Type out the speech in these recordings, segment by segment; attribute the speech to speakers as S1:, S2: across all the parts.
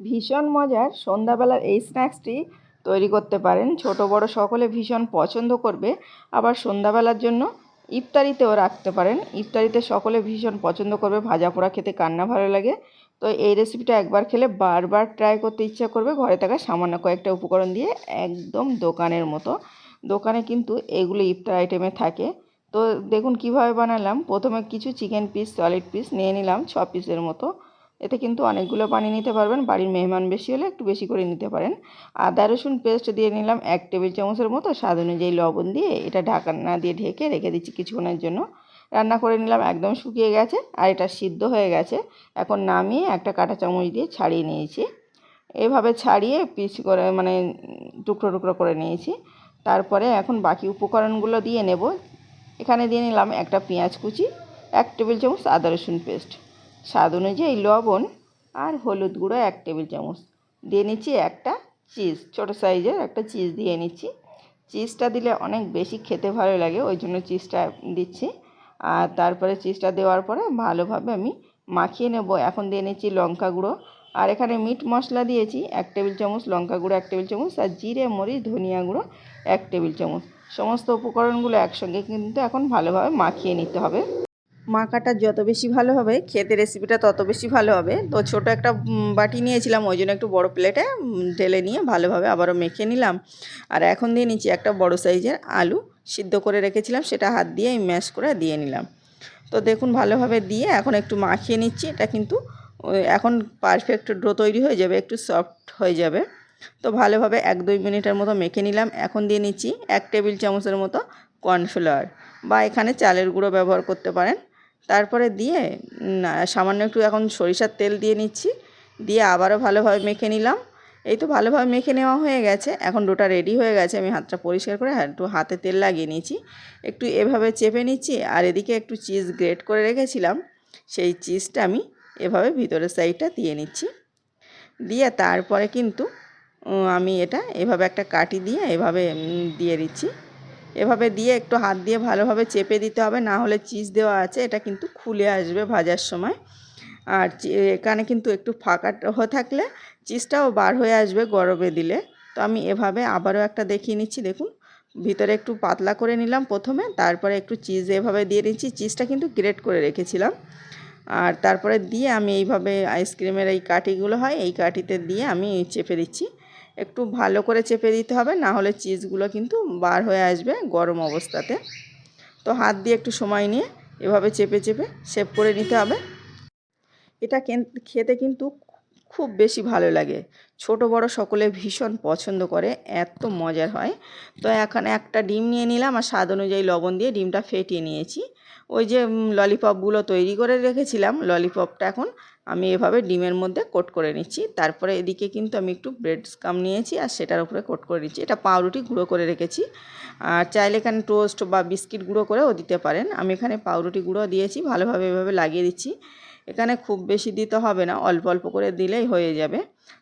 S1: ভীষণ মজার সন্ধ্যাবেলার এই স্ন্যাক্সটি তৈরি করতে পারেন। ছোট, বড় সকলে ভীষণ পছন্দ করবে। আবার সন্ধ্যাবেলার জন্য ইফতারিতেও রাখতে পারেন। ইফতারিতে সকলে ভীষণ পছন্দ করবে। ভাজা পোড়া খেতে কান্না ভালো লাগে। তো এই রেসিপিটা একবার খেলে বারবার ট্রাই করতে ইচ্ছা করবে। ঘরে থাকা সামান্য কয়েকটা উপকরণ দিয়ে একদম দোকানের মতো। দোকানে কিন্তু এগুলো ইফতার আইটেমে থাকে। তো দেখুন কীভাবে বানালাম। প্রথমে কিছু চিকেন পিস সলিড পিস নিয়ে নিলাম, ছ পিসের মতো। এতে কিন্তু অনেকগুলো পানি নিতে পারবেন, বাড়ির মেহমান বেশি হলে একটু বেশি করে নিতে পারেন। আদা, রসুন পেস্ট দিয়ে নিলাম এক টেবিল চামচের মতো, স্বাদ অনুযায়ী লবণ দিয়ে এটা ঢাকনা দিয়ে ঢেকে রেখে দিচ্ছি কিছুক্ষণের জন্য। রান্না করে নিলাম, একদম শুকিয়ে গেছে আর এটা সিদ্ধ হয়ে গেছে। এখন নামিয়ে একটা কাঁটা চামচ দিয়ে ছাড়িয়ে নিয়েছি। এভাবে ছাড়িয়ে পিস করে মানে টুকরো টুকরো করে নিয়েছি। তারপরে এখন বাকি উপকরণগুলো দিয়ে নেব। এখানে দিয়ে নিলাম একটা পেঁয়াজ কুচি, এক টেবিল চামচ আদা, রসুন পেস্ট স্বাদ অনুযায়ী লবণ আর হলুদ গুঁড়ো এক টেবিল চামচ। দিয়ে নিচ্ছি একটা চিজ ছোটো সাইজের একটা চিজ দিয়ে নিচ্ছি। চিজটা দিলে অনেক বেশি খেতে ভালো লাগে, ওই জন্য চিজটা দিচ্ছি। আর তারপরে চিজটা দেওয়ার পরে ভালোভাবে আমি মাখিয়ে নেব। এখন দিয়ে নিচ্ছি লঙ্কা গুঁড়ো। আর এখানে মিট মশলা দিয়েছি, এক টেবিল চামচ লঙ্কা গুঁড়ো, এক টেবিল চামচ, আর জিরে, মরিচ, ধনিয়া গুঁড়ো, এক টেবিল চামচ। সমস্ত উপকরণগুলো একসঙ্গে কিন্তু এখন ভালোভাবে মাখিয়ে নিতে হবে। মাখাটা যত বেশি ভালো হবে খেতে রেসিপিটা তত বেশি ভালো হবে। তো ছোট একটা বাটি নিয়েছিলাম, ওই জন্য একটু বড় প্লেটে ঢেলে নিয়ে ভালোভাবে আবারও মেখে নিলাম। আর এখন দিয়ে নিচ্ছি একটা বড় সাইজের আলু সিদ্ধ করে রেখেছিলাম, সেটা হাত দিয়ে ম্যাশ করে দিয়ে নিলাম। তো দেখুন, ভালোভাবে দিয়ে এখন একটু মাখিয়ে নিচ্ছি, এটা কিন্তু এখন পারফেক্ট ড্রো তৈরি হয়ে যাবে, একটু সফট হয়ে যাবে। তো ভালোভাবে এক দুই মিনিটের মতো মেখে নিলাম। এখন দিয়ে নিচ্ছি এক টেবিল চামচের মতো কর্নফ্লাওয়ার বা এখানে চালের গুঁড়ো ব্যবহার করতে পারেন। তারপরে দিয়ে সামান্য একটু এখন সরিষার তেল দিয়ে নিচ্ছি, দিয়ে আবারও ভালোভাবে মেখে নিলাম। এই তো ভালোভাবে মেখে নেওয়া হয়ে গেছে। এখন ডোটা রেডি হয়ে গেছে। আমি হাতটা পরিষ্কার করে একটু হাতে তেল লাগিয়ে নিয়েছি। একটু এভাবে চেপে নিচ্ছি আর এদিকে একটু চিজ গ্রেট করে রেখেছিলাম। সেই চিজটা আমি এভাবে ভিতরের সাইডটা দিয়ে নিচ্ছি। দিয়ে তারপরে কিন্তু আমি এটা এভাবে একটা কাটি দিয়ে এভাবে দিয়ে দিচ্ছি। এভাবে দিয়ে একটু হাত দিয়ে ভালোভাবে চেপে দিতে হবে, না হলে চিজ দেওয়া আছে, এটা কিন্তু খুলে আসবে ভাজার সময়। আর এখানে কিন্তু একটু ফাঁকা হয়ে থাকলে চিজটাও বার হয়ে আসবে গরমে দিলে। তো আমি এভাবে আবারও একটা দেখিয়ে নিচ্ছি, দেখুন। ভিতরে একটু পাতলা করে নিলাম প্রথমে, তারপরে একটু চিজ এভাবে দিয়ে নিচ্ছি চিজটা কিন্তু গ্রেট করে রেখেছিলাম। আর তারপরে দিয়ে আমি এইভাবে আইসক্রিমের এই কাঠিগুলো হয়, এই কাঠিতে দিয়ে আমি চেপে দিচ্ছি। একটু ভালো করে চেপে দিতে হবে, না হলে চিজগুলো কিন্তু বার হয়ে আসবে গরম অবস্থাতে। তো হাত দিয়ে একটু সময় নিয়ে এভাবে চেপে চেপে শেপ করে নিতে হবে। এটা খেতে কিন্তু খুব বেশি ভালো লাগে। ছোট বড় সকলে ভীষণ পছন্দ করে, এত মজার হয়। তো এখানে একটা ডিম নিয়ে নিলাম আর স্বাদ অনুযায়ী লবণ দিয়ে ডিমটা ফেটিয়ে নিয়েছি। ওই যে ললিপপগুলো তৈরি করে রেখেছিলাম। ললিপপটা এখন আমি এভাবে ডিমের মধ্যে কোট করে নিচ্ছি। তারপরে এদিকে কিন্তু আমি একটু ব্রেড স্কাম নিয়েছি আর সেটার উপরে কোট করে নিচ্ছি। এটা পাউরুটি গুঁড়ো করে রেখেছি। আর চাইলে এখানে টোস্ট বা বিস্কিট গুঁড়ো করেও দিতে পারেন। আমি এখানে পাউরুটি গুঁড়ো দিয়েছি, ভালোভাবে এভাবে লাগিয়ে দিচ্ছি। এখানে খুব বেশি দিতে হবে না, অল্প অল্প করে দিলেই হয়ে যাবে।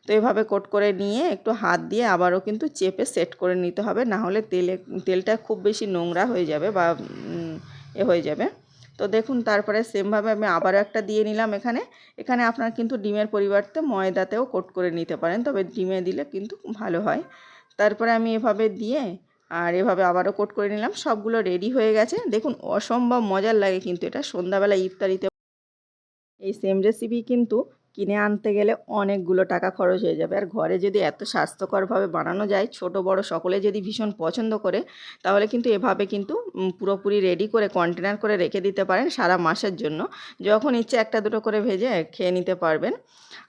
S1: তো এভাবে কোট করে নিয়ে একটু হাত দিয়ে আবারও কিন্তু চেপে সেট করে নিতে হবে। না হলে তেলে, তেলটা খুব বেশি নোংরা হয়ে যাবে বা হয়ে যাবে। তো দেখুন, তারপরে সেমভাবে আমি আবারও একটা দিয়ে নিলাম এখানে। এখানে আপনার কিন্তু ডিমের পরিবর্তে ময়দাতেও কোট করে নিতে পারেন, তবে ডিমে দিলে কিন্তু ভালো হয়। তারপরে আমি এভাবে দিয়ে আর এভাবে আবারও কোট করে নিলাম। সবগুলো রেডি হয়ে গেছে। দেখুন, অসম্ভব মজার লাগে কিন্তু এটা। সন্ধ্যাবেলা ইফতারিতে এই সেম রেসিপি কিন্তু কিনে আনতে গেলে অনেকগুলো টাকা খরচ হয়ে যাবে। আর ঘরে যদি এত স্বাস্থ্যকরভাবে বানানো যায়, ছোট, বড় সকলে যদি ভীষণ পছন্দ করে, তাহলে কিন্তু এভাবে কিন্তু পুরোপুরি রেডি করে কন্টেনার করে রেখে দিতে পারেন সারা মাসের জন্য। যখন ইচ্ছে একটা দুটো করে ভেজে খেয়ে নিতে পারবেন।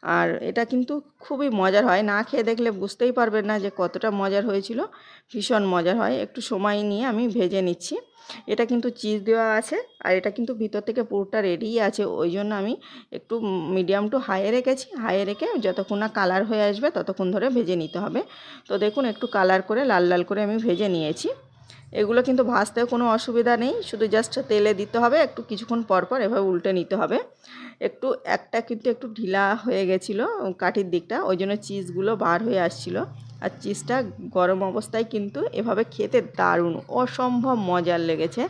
S1: আর এটা কিন্তু খুবই মজার হয়। না খেয়ে দেখলে বুঝতেই পারবেন না যে কতটা মজার হয়েছিল। ভীষণ মজার হয়। একটু সময় নিয়ে আমি ভেজে নিচ্ছি। এটা কিন্তু চিজ দেওয়া আছে, আর এটা কিন্তু ভিতর থেকে পুরোটা রেডিই আছে, ওই জন্য আমি একটু মিডিয়াম টু হাইয়ে রেখেছি। হাইয়ে রেখে যতক্ষণ না কালার হয়ে আসবে ততক্ষণ ধরে ভেজে নিতে হবে। তো দেখুন একটু কালার করে লাল লাল করে আমি ভেজে নিয়েছি। এগুলো কিন্তু ভাজতেও কোনো অসুবিধা নেই, শুধু জাস্ট তেলে দিতে হবে, একটু কিছুক্ষণ পর পর এভাবে উল্টে নিতে হবে। একটু, একটা কিন্তু একটু ঢিলা হয়ে গেছিল কাঠির দিকটা, ওই জন্য চিজগুলো বার হয়ে আসছিল। আর চিজটা গরম অবস্থায় কিন্তু এভাবে খেতে দারুণ, অসম্ভব মজার লেগেছে।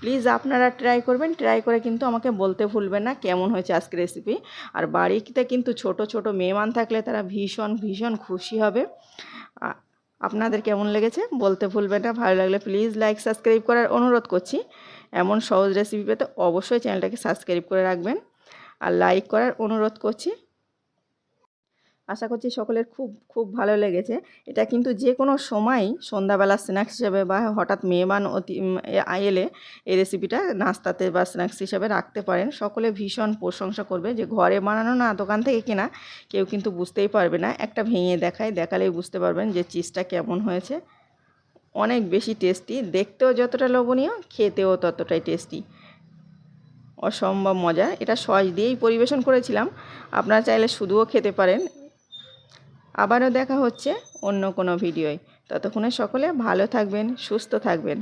S1: প্লিজ আপনারা ট্রাই করবেন ট্রাই করে কিন্তু আমাকে বলতে ভুলবেন না কেমন হয়েছে আজকে রেসিপি আর বাড়িতে কিন্তু ছোট ছোট মেহমান থাকলে তারা ভীষণ ভীষণ খুশি হবে। আপনাদের কেমন লেগেছে বলতে ভুলবেন না, ভালো লাগলে প্লিজ লাইক সাবস্ক্রাইব করার অনুরোধ করছি। এমন সহজ রেসিপি পেতে অবশ্যই চ্যানেলটাকে সাবস্ক্রাইব করে রাখবেন। আর লাইক করার অনুরোধ করছি। আশা করছি সকলের খুব খুব ভালো লেগেছে। এটা কিন্তু যে কোনো সময় সন্ধ্যাবেলা স্ন্যাক্স হিসাবে বা হঠাৎ মেহমান অতি এলে এই রেসিপিটা নাস্তাতে বা স্ন্যাক্স হিসাবে রাখতে পারেন। সকলে ভীষণ প্রশংসা করবে যে ঘরে বানানো না, দোকান থেকে কেনা, কেউ কিন্তু বুঝতেই পারবে না। একটা ভেঙে দেখায়, দেখালেই বুঝতে পারবেন যে চিজটা কেমন হয়েছে। অনেক বেশি টেস্টি দেখতেও যতটা লোভনীয়, খেতেও ততটাই টেস্টি অসম্ভব মজা। এটা সস দিয়েই পরিবেশন করেছিলাম। আপনারা চাইলে শুধুও খেতে পারেন। আবারও দেখা হচ্ছে অন্য কোনো ভিডিওয়। ততক্ষণে সকলে ভালো থাকবেন, সুস্থ থাকবেন।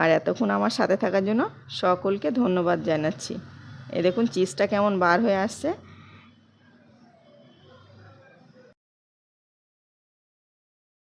S1: আর এতক্ষণ আমার সাথে থাকার জন্য সকলকে ধন্যবাদ জানাচ্ছি। এ দেখুন, চিজটা কেমন বার হয়ে আসছে।